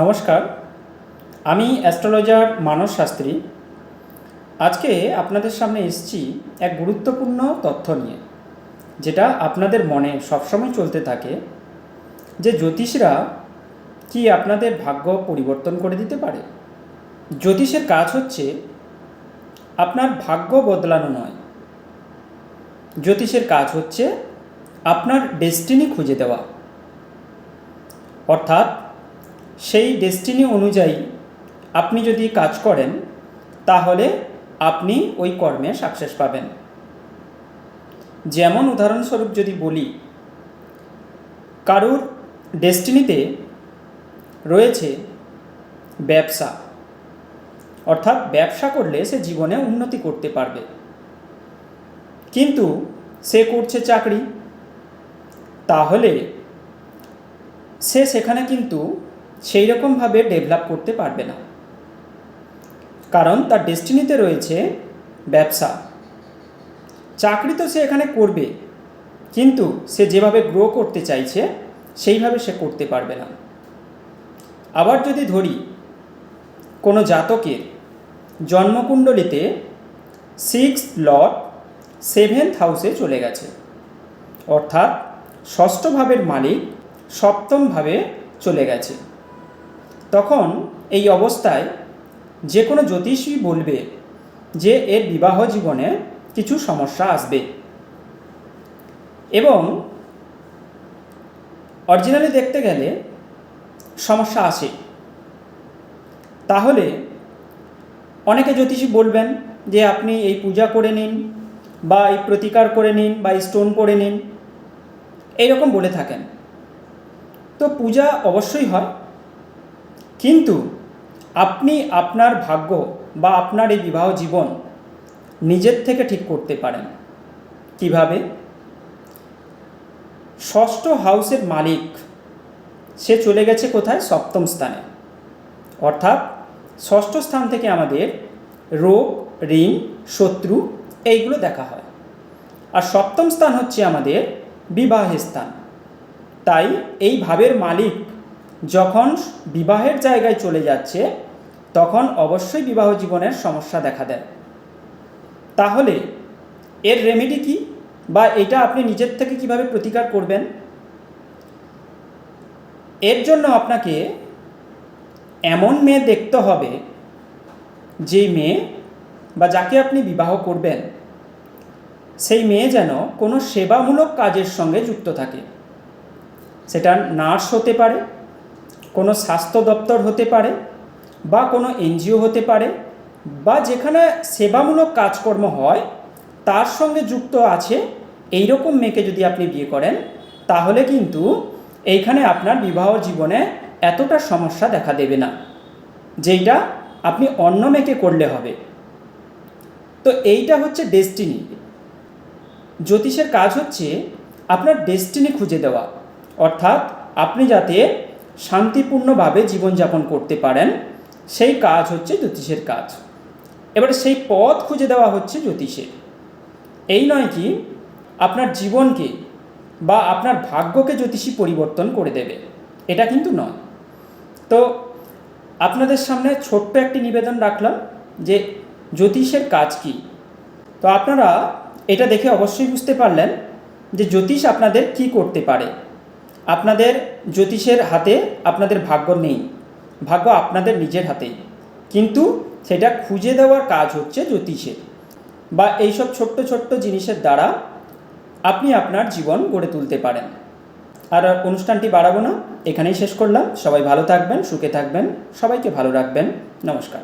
নমস্কার। আমি অ্যাস্ট্রোলজার মানস শাস্ত্রী। আজকে আপনাদের সামনে এসেছি এক গুরুত্বপূর্ণ তথ্য নিয়ে, যেটা আপনাদের মনে সবসময় চলতে থাকে, যে জ্যোতিষরা কি আপনাদের ভাগ্য পরিবর্তন করে দিতে পারে? জ্যোতিষের কাজ হচ্ছে আপনার ভাগ্য বদলানো নয়। জ্যোতিষের কাজ হচ্ছে আপনার ডেস্টিনি খুঁজে দেওয়া। অর্থাৎ সেই ডেস্টিনি অনুযায়ী আপনি যদি কাজ করেন, তাহলে আপনি ওই কর্মে সাকসেস পাবেন। যেমন উদাহরণস্বরূপ যদি বলি, কারুর ডেস্টিনিতে রয়েছে ব্যবসা। অর্থাৎ ব্যবসা করলে সে জীবনে উন্নতি করতে পারবে। কিন্তু সে করছে চাকরি, তাহলে সে সেখানে কিন্তু সেই রকমভাবে ডেভেলপ করতে পারবে না। কারণ তার ডেস্টিনিতে রয়েছে ব্যবসা। চাকরি তো সে এখানে করবে, কিন্তু সে যেভাবে গ্রো করতে চাইছে, সেইভাবে সে করতে পারবে না। আবার যদি ধরি, কোনো জাতকের জন্মকুণ্ডলিতে সিক্স লট সেভেন্থ হাউসে চলে গেছে। অর্থাৎ ষষ্ঠ ভাবের মালিক সপ্তমভাবে চলে গেছে। তখন এই অবস্থায় যে কোনো জ্যোতিষী বলবে যে এর বিবাহ জীবনে কিছু সমস্যা আসবে। এবং অরিজিনালি দেখতে গেলে সমস্যা আসে। তাহলে অনেকে জ্যোতিষী বলবেন যে আপনি এই পূজা করে নিন বা এই প্রতিকার করে নিন বা স্টোন করে নিন, এইরকম বলে থাকেন। তো পূজা অবশ্যই হয়। কিন্তু আপনি আপনার ভাগ্য বা আপনার এই বিবাহ জীবন নিজের থেকে ঠিক করতে পারেন। কীভাবে? ষষ্ঠ হাউসের মালিক, সে চলে গেছে কোথায়? সপ্তম স্থানে। অর্থাৎ ষষ্ঠ স্থান থেকে আমাদের রোগ, ঋণ, শত্রু এইগুলো দেখা হয়। আর সপ্তম স্থান হচ্ছে আমাদের বিবাহের স্থান। তাই এই ভাবের মালিক যখন বিবাহের জায়গায় চলে যাচ্ছে, তখন অবশ্যই বিবাহ জীবনের সমস্যা দেখা দেয়। তাহলে এর রেমেডি কি? বা এটা আপনি নিজের থেকে কীভাবে প্রতিকার করবেন? এর জন্য আপনাকে এমন মেয়ে দেখতে হবে, যেই মেয়ে বা যাকে আপনি বিবাহ করবেন, সেই মেয়ে যেন কোনো সেবামূলক কাজের সঙ্গে যুক্ত থাকে। সেটা নার্স হতে পারে কোনো স্বাস্থ্য দপ্তর হতে পারে বা কোনো এনজিও হতে পারে বা যেখানে সেবামূলক কাজকর্ম হয়, তার সঙ্গে যুক্ত আছে এই রকম মেয়েকে যদি আপনি বিয়ে করেন, তাহলে কিন্তু এইখানে আপনার বিবাহ জীবনে এতটা সমস্যা দেখা দেবে না, যেইটা আপনি অন্য মেয়েকে করলে হবে। তো এইটা হচ্ছে ডেস্টিনি। জ্যোতিষের কাজ হচ্ছে আপনার ডেস্টিনি খুঁজে দেওয়া, অর্থাৎ আপনি যাতে শান্তিপূর্ণভাবে জীবনযাপন করতে পারেন, সেই কাজ হচ্ছে জ্যোতিষের কাজ। এবারে সেই পথ খুঁজে দেওয়া হচ্ছে জ্যোতিষের। এই নয় কি, আপনার জীবনকে বা আপনার ভাগ্যকে জ্যোতিষী পরিবর্তন করে দেবে। এটা কিন্তু নয়। তো আপনাদের সামনে ছোট্ট একটি নিবেদন রাখলাম যে জ্যোতিষের কাজ কি? তো আপনারা এটা দেখে অবশ্যই বুঝতে পারলেন যে জ্যোতিষ আপনাদের কি করতে পারে। আপনাদের জ্যোতিষের হাতে আপনাদের ভাগ্য নেই, ভাগ্য আপনাদের নিজের হাতেই কিন্তু সেটা খুঁজে দেওয়ার কাজ হচ্ছে জ্যোতিষের। বা এইসব ছোট্ট ছোট্ট জিনিসের দ্বারা আপনি আপনার জীবন গড়ে তুলতে পারেন। আর অনুষ্ঠানটি বাড়াবো না, এখানেই শেষ করলাম। সবাই ভালো থাকবেন, সুখে থাকবেন, সবাইকে ভালো রাখবেন। নমস্কার।